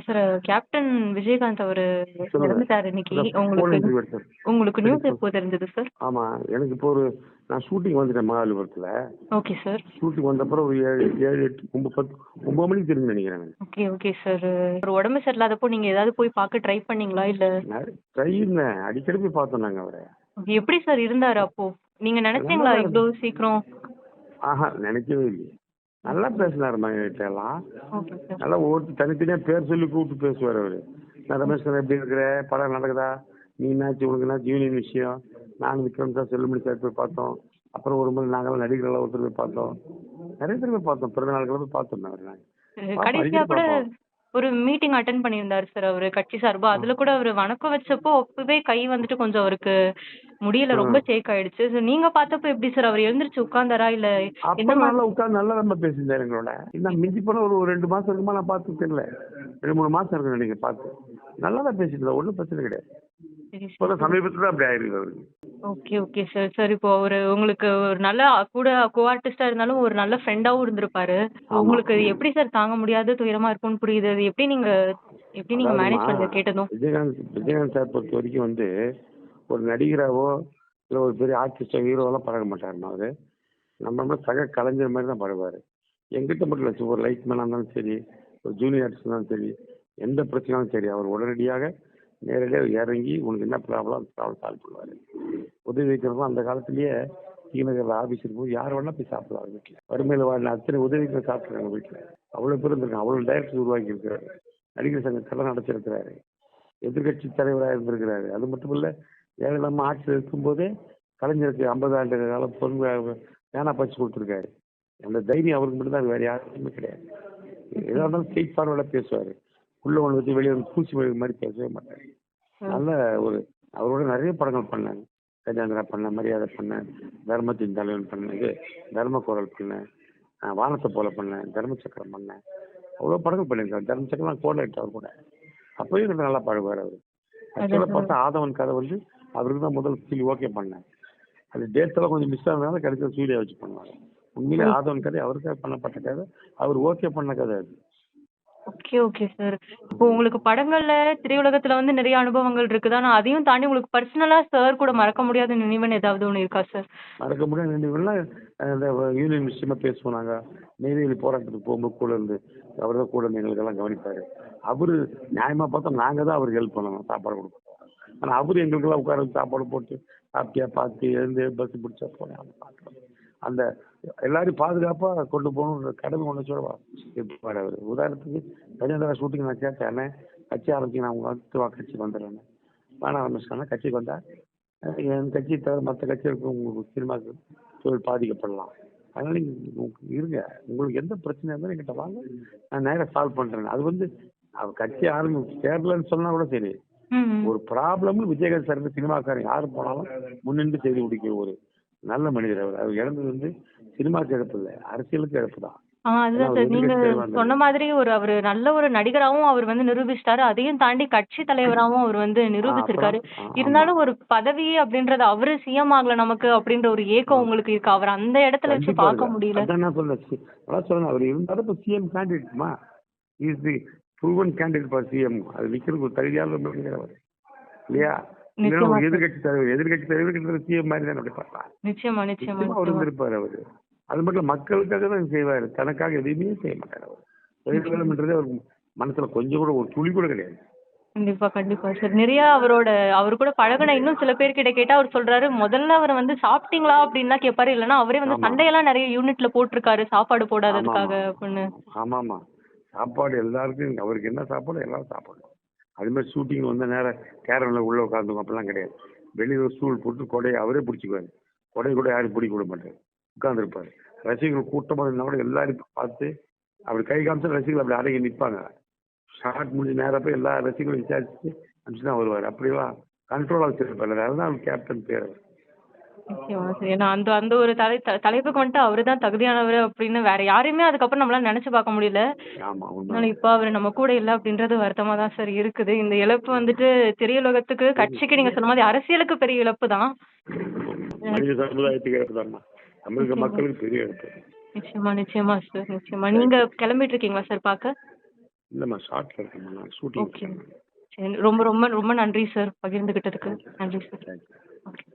Sir captain Vijayakanth அவரு. இறந்துட்டாரு இன்னைக்கு. உங்களுக்கு. உங்களுக்கு நியூஸ் எப்போ தெரிஞ்சது சார் ஆமா எனக்கு இப்போ ஒரு நான் ஷூட்டிங் வந்துட்டேன் மகாபலிபுரத்துல ஓகே சார் ஷூட்டிங் வந்த அப்புறம் ஒரு ஏழு ஏழு எட்டு ஒன்பது பத்து ஒன்பது மணிக்கு திரும்பி நினைக்கிறேன் நான். ஓகே ஓகே சார் ஒரு உடம்பு சரியில்லாதப்போ நீங்க ஏதாவது போய் பார்க்க ட்ரை பண்ணீங்களா இல்ல? ட்ரைனேன் அடிக்கடி போய் பார்த்தோம் நாங்க அவரை. எப்படி சார் இருந்தாரு அப்போ? நீங்க நினைச்சீங்களா இவ்வளவு சீக்கிரம்? ஆஹா நினைக்கவே இல்லையே. நல்லா பேசினார் என்கிட்ட எல்லாம் நல்லா ஒவ்வொருத்தர் தனித்தனியா பேர் சொல்லி கூப்பிட்டு பேசுவார் அவரு. நான் ரமேஷ் எப்படி இருக்கிற? படம் நடக்குதா? நீ என்னாச்சு? உனக்கு என்னாச்சு? யூனியன் விஷயம். நான் விக்ரம் சார் செல்லுமணி சார் போய் பார்த்தோம். அப்புறம் ஒரு முறை நாங்களாம் நடிகர்கள் ஒருத்தர் போய் பார்த்தோம். நிறைய பேர் போய் பார்த்தோம். பிறந்த நாளுக்கு போய் பார்த்தோம் நாங்கள் கூட. ஒரு மீட்டிங் அட்டன் பண்ணியிருந்தாரு சார் அவரு கட்சி சார்பா. அதுல கூட அவரு வணக்கம் வச்சப்போ அப்பவே கை வந்துட்டு கொஞ்சம் அவருக்கு முடியல ரொம்ப சேக் ஆயிடுச்சு. நீங்க பார்த்தப்போ எப்படி சார் அவர் எழுந்திருச்சு உட்கார்ந்தாரா? இல்ல அப்ப நல்லா உட்கார்ந்து நல்லா நம்ம பேசியிருந்தாரு எங்களோட இன்னும் மிஞ்சி போன ஒரு ரெண்டு மாசம் இருக்குமா? நான் பார்த்து தெரியல. ரெண்டு மூணு மாசம் இருக்கு நினைக்கிறேன் பார்த்து. நல்லா தான் பேசிட்டு ஒன்றும் பிரச்சனை கிடையாது. சரி இப்போதான் சமீபத்துல தான் அப்படி ஆயிருக்கு அவருக்கு. ஓகே ஓகே சார் சார் இப்போ ஒரு உங்களுக்கு ஒரு நல்ல கூட கோ ஆர்டிஸ்டா இருந்தாலும் ஒரு நல்ல ஃப்ரெண்டாவும் இருந்திருப்பாரு. உங்களுக்கு எப்படி சார் தாங்க முடியாத? துயரமா இருக்கும்னு புரியுது. அது எப்படி நீங்க எப்படி நீங்க மேனேஜ் பண்ண கேட்டதும்? விஜயகாந்த் விஜயகாந்த் சார் பொறுத்த வரைக்கும் வந்து ஒரு நடிகராகவோ இல்லை ஒரு பெரிய ஆர்டிஸ்டோ ஹீரோவெல்லாம் பழக மாட்டாருமா அவர்? நம்ம சக கலைஞர் மாதிரி தான் பழகுவார். எங்கிட்ட மட்டும் இல்லை ஒரு லைட் மேனாக இருந்தாலும் சரி ஒரு ஜூனியர் ஆர்டிஸ்ட் இருந்தாலும் சரி எந்த பிரச்சனையும் சரி அவர் உடனடியாக நேரடியாக இறங்கி உனக்கு என்ன ப்ராப்ளம் ப்ராப்ளம் சால்வ் பண்ணுவார். உதவி வைக்கிறதும் அந்த காலத்திலேயே டிநகர் ஆஃபீஸ் இருக்கும்போது யார் வேணா போய் சாப்பிடலாம் வீட்டில் வறுமையில் வாழ்ந்த அத்தனை உதவிகள் சாப்பிட்ருக்காங்க வீட்டில் அவ்வளோ பேர் இருந்திருக்காங்க. அவ்வளோ டைரக்டர் உருவாக்கி இருக்கிறாரு நடிகர் சங்கத்தெல்லாம் நடத்திருக்கிறாரு எதிர்கட்சி தலைவராக இருந்திருக்கிறாரு. அது மட்டும் இல்லை ஏழாம் ஆட்சியில் இருக்கும்போதே கலைஞருக்கு ஐம்பது ஆண்டு காலம் பொன் வேணா பச்சு கொடுத்துருக்காரு. அந்த தைரியம் அவருக்கு மட்டும்தான் வேற யாருக்குமே கிடையாது. எதாக இருந்தாலும் ஸ்ட்ரெயிட் ஃபார்வர்டாக பேசுவார். உள்ள ஒன்று வச்சு வெளியே வந்து பூச்சி மொழி மாதிரி பேசவே மாட்டார். நல்ல ஒரு அவரோட நிறைய படங்கள் பண்ணாங்க கஜாந்திரா பண்ண மரியாதை பண்ணேன் தர்மத்தின் தலைவன் பண்ணது தர்ம குரல் பண்ணேன் வானத்தை போல பண்ணேன் தர்ம சக்கரம் பண்ணேன் அவ்வளோ படங்கள் பண்ணியிருக்காரு. தர்ம சக்கரம் கோட் அவர் கூட. அப்பயும் நல்லா பழகுவார் அவர். ஆக்சுவலாக பார்த்தா ஆதவன் கதை வந்து அவருக்கு தான் முதல் ஃபீல் ஓகே பண்ணேன். அது டேட்ஸ் எல்லாம் கொஞ்சம் மிஸ் ஆனதுனால கடைசியில் சூர்யா வச்சு பண்ணுவாங்க உண்மையிலே ஆதவன் கதை அவருக்காக பண்ணப்பட்ட கதை. அவர் ஓகே பண்ண கதை அது. ஓகே ஓகே சார் இப்போ உங்களுக்கு படங்கள்ல திரையுலகத்துல வந்து நிறைய அனுபவங்கள் இருக்குது? ஆனா அதையும் தாண்டி உங்களுக்கு பர்சனலா சார் கூட மறக்க முடியாத நினைவுன்னு ஏதாவது ஒண்ணு இருக்கா சார் மறக்க முடியாத நினைவுகள்லாம் அந்த யூனியன் விஷயமா பேசுவோம் நாங்க. நெய்வேலி போராட்டத்துக்கு போகும்போது கூட இருந்து அவர் தான் கூட இருந்து எங்களுக்கெல்லாம் கவனிப்பாரு. அவரு நியாயமா பார்த்தா நாங்க தான் அவருக்கு ஹெல்ப் பண்ணணும் சாப்பாடு கொடுப்போம். ஆனா அவரு எங்களுக்கெல்லாம் உட்கார சாப்பாடு போட்டு சாப்பிட்டியா பார்த்து எழுந்து பஸ் பிடிச்சா போனேன். பார்க்கலாம் அந்த எல்லாரையும் பாதுகாப்பா கொண்டு போகணுன்ற கடமை ஒன்று சொல்லுவா இருப்பார் அவர். உதாரணத்துக்கு கஜேந்திரா ஷூட்டிங் நான் கேட்டேன் கட்சி ஆரம்பிச்சு நான் உங்க வா கட்சிக்கு வந்துடுறேன் வேணாம் ஆரம்பிச்சுக்கான கட்சிக்கு வந்தா என் கட்சியை தவிர மற்ற கட்சிகளுக்கு உங்களுக்கு சினிமாக்கு தொழில் பாதிக்கப்படலாம். அதனால நீங்க இருங்க. உங்களுக்கு எந்த பிரச்சனை இருந்தாலும் என்கிட்ட வாங்க. நான் நேரா சால்வ் பண்றேன். அது வந்து அவர் கட்சி ஆரம்பி சேரலன்னு சொன்னா கூட சரி. ஒரு ப்ராப்ளம்னு விஜயகாந்த் சார் சினிமாக்காரன் யாரு போனாலும் முன்னின்று செய்து முடிக்கிற ஒரு நல்ல மனிதர் அவர். அவர் இறந்தது வந்து சினிமாக்கு இழப்பு இல்லை அரசியலுக்கு இழப்பு தான். அதுதான் சார். நீங்க. சொன்ன மாதிரி ஒரு அவர் நல்ல ஒரு நடிகராவும் அவர் வந்து நிரூபிச்சிட்டாரு. அதையும் தாண்டி கட்சி தலைவராவும் அவர் வந்து நிரூபிச்சிருக்காரு. இருந்தாலும் ஒரு பதவி அப்படின்றது அவரு சிஎம் ஆகல நமக்கு அப்படின்ற ஒரு ஏக்கம் உங்களுக்கு இருக்கு? அவர் அந்த இடத்துல வச்சு பார்க்க. முடியல. நான் சொல்றேன். அவர் இருந்தாலும் இப்போ CM கேண்டிடேட்மா is the proven candidate for CM அது நிக்கிறதுக்கு ஒரு தகுதியான அவர் இல்லையா. எதிர்கட்சி தலைவர் எதிர்கட்சி தலைவர் சிஎம் மாதிரி தான் அப்படி பார்க்கலாம். நிச்சயமா நிச்சயமா அவர் இருந்திருப்பார் அவரு. அது மட்டும் மக்களுக்காக தான் செய்வாரு. தனக்காக எதையுமே செய்ய மாட்டார் அவர். தொழில்நுட்பம்ன்றதே அவர் மனசுல கொஞ்சம் கூட ஒரு துளி கூட கிடையாது. கண்டிப்பா கண்டிப்பா சார். நிறைய அவரோட அவர் கூட பழகுன இன்னும் சில பேர்கிட்ட கேட்டா அவர் சொல்றாரு முதல்ல அவர் வந்து சாப்பிட்டீங்களா? அப்படின்லாம் கேட்பாரு. இல்லைன்னா அவரே வந்து ஆமா. சண்டையெல்லாம் நிறைய யூனிட்ல போட்டிருக்காரு சாப்பாடு ஆமா, போடாததுக்காக ஆமா. அப்படின்னு. ஆமாமா சாப்பாடு எல்லாருக்கும் அவருக்கு என்ன சாப்பாடு எல்லாரும் சாப்பிடணும். அது மாதிரி ஷூட்டிங் வந்த நேரம் கேரளில் உள்ள உட்காந்துக்கும் அப்படிலாம் கிடையாது. வெளியில் ஒரு ஸ்டூல் போட்டு கொடையை அவரே பிடிச்சிக்குவாரு. கொடை கூட யாரும் பிடிக்க விட மாட்டார். உட்காந்துருப்பாரு ரசிகர்கள் கூட்டமாக இருந்தால் கூட எல்லாரும் பார்த்து அப்படி கை காமிச்சு ரசிகர்கள் அப்படி அடங்கி நிற்பாங்க ஷார்ட் முடிஞ்ச நேரம் போய் எல்லா ரசிகர்களும் விசாரிச்சு அனுப்பிச்சு தான் வருவார் அப்படிலாம் கண்ட்ரோலாக வச்சிருப்பார். அதனால தான் அவர் கேப்டன் பேர் அவர். நிச்சயமா சார். ஏன்னா அந்த அந்த ஒரு தலை தலைப்புக்கு வந்துட்டு அவரு தான் தகுதியானவர் அப்படின்னு வேற யாரையுமே அதுக்கப்புறம் நம்மளால நினைச்சு பார்க்க முடியல. அதனால இப்ப அவர் நம்ம கூட இல்ல அப்படின்றது வருத்தமா தான் சார் இருக்குது. இந்த இழப்பு வந்துட்டு திரையுலகத்துக்கு கட்சிக்கு நீங்க சொன்ன மாதிரி அரசியலுக்கு பெரிய இழப்பு தான். மனித சமுதாயத்துக்கு இழப்பு தான்மா. தமிழக மக்களுக்கு பெரிய இழப்பு. நிச்சயமா நிச்சயமா சார் நிச்சயமா. நீங்க கிளம்பிட்டு இருக்கீங்களா சார் பார்க்க? இல்லைம்மா ஷார்ட்ல இருக்கேம்மா. நான் ஷூட்டிங் ஓகே. ரொம்ப ரொம்ப ரொம்ப நன்றி சார் பகிர்ந்துகிட்டதுக்கு. நன்றி சார். தேங்க்யூ.